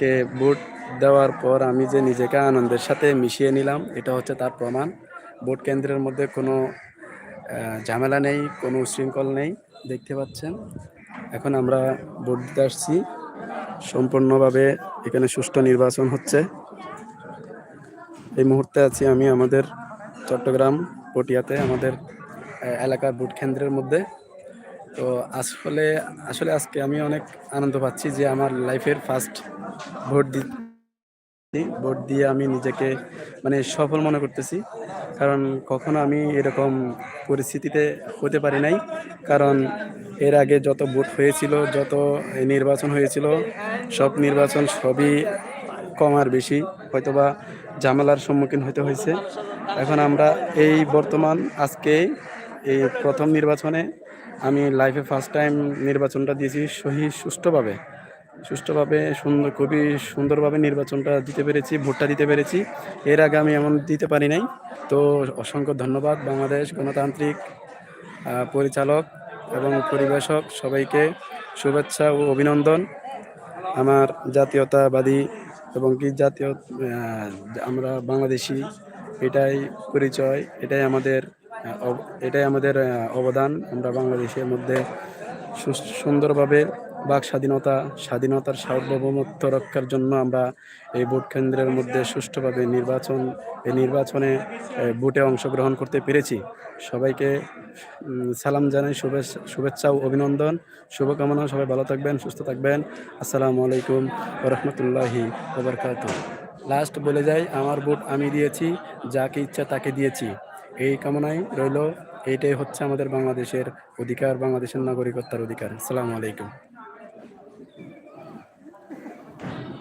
আজকে ভোট দেওয়ার পর আমি যে নিজেকে আনন্দের সাথে মিশিয়ে নিলাম, এটা হচ্ছে তার প্রমাণ। ভোট কেন্দ্রের মধ্যে কোনো ঝামেলা নেই, কোনো উশৃঙ্খল নেই, দেখতে পাচ্ছেন। এখন আমরা ভোট দিতে আসছি। সম্পূর্ণভাবে এখানে সুষ্ঠু নির্বাচন হচ্ছে। এই মুহূর্তে আছি আমি আমাদের চট্টগ্রাম পটিয়াতে, আমাদের এলাকার ভোট কেন্দ্রের মধ্যে। তো আসলে আসলে আজকে আমি অনেক আনন্দ পাচ্ছি যে আমার লাইফের ফার্স্ট ভোট দি, ভোট দিয়ে আমি নিজেকে মানে সফল মনে করতেছি। কারণ কখনো আমি এরকম পরিস্থিতিতে হতে পারি নাই। কারণ এর আগে যত ভোট হয়েছিল, যত নির্বাচন হয়েছিল, সব নির্বাচন সবই কম আর বেশি। হয়তোবা ঝামেলার সম্মুখীন হতে হয়েছে। এখন আমরা এই বর্তমান আজকে এই প্রথম নির্বাচনে আমি লাইফে ফার্স্ট টাইম নির্বাচনটা দিয়েছি সহি সুষ্ঠুভাবে। সুষ্ঠুভাবে সুন্দর, খুবই সুন্দরভাবে নির্বাচনটা দিতে পেরেছি, ভোটটা দিতে পেরেছি। এর আগে আমি এমন দিতে পারি নাই। তো অসংখ্য ধন্যবাদ বাংলাদেশ গণতান্ত্রিক পরিচালক এবং পরিবেশক সবাইকে। শুভেচ্ছা ও অভিনন্দন। আমার জাতীয়তাবাদী এবং কি জাতীয় আমরা বাংলাদেশি, এটাই পরিচয়, এটাই আমাদের এটাই আমাদের অবদান। আমরা বাংলাদেশের মধ্যে সুন্দরভাবে বাক স্বাধীনতা, স্বাধীনতার সার্বভৌমত্ব রক্ষার জন্য আমরা এই ভোট কেন্দ্রের মধ্যে সুষ্ঠুভাবে নির্বাচন, এই নির্বাচনে ভোটে অংশগ্রহণ করতে পেরেছি। সবাইকে সালাম জানাই, শুভেচ্ছা শুভেচ্ছা ও অভিনন্দন। শুভকামনা, সবাই ভালো থাকবেন, সুস্থ থাকবেন। আসসালামু আলাইকুম রহমতুল্লাহি ওবরকাত লাস্ট বলে যাই, আমার ভোট আমি দিয়েছি, যাকে ইচ্ছা তাকে দিয়েছি। এই কামনাই রইল এইটাই হচ্ছে আমাদের বাংলাদেশের অধিকার বাংলাদেশের নাগরিকত্বার অধিকার। সালামু আলাইকুম।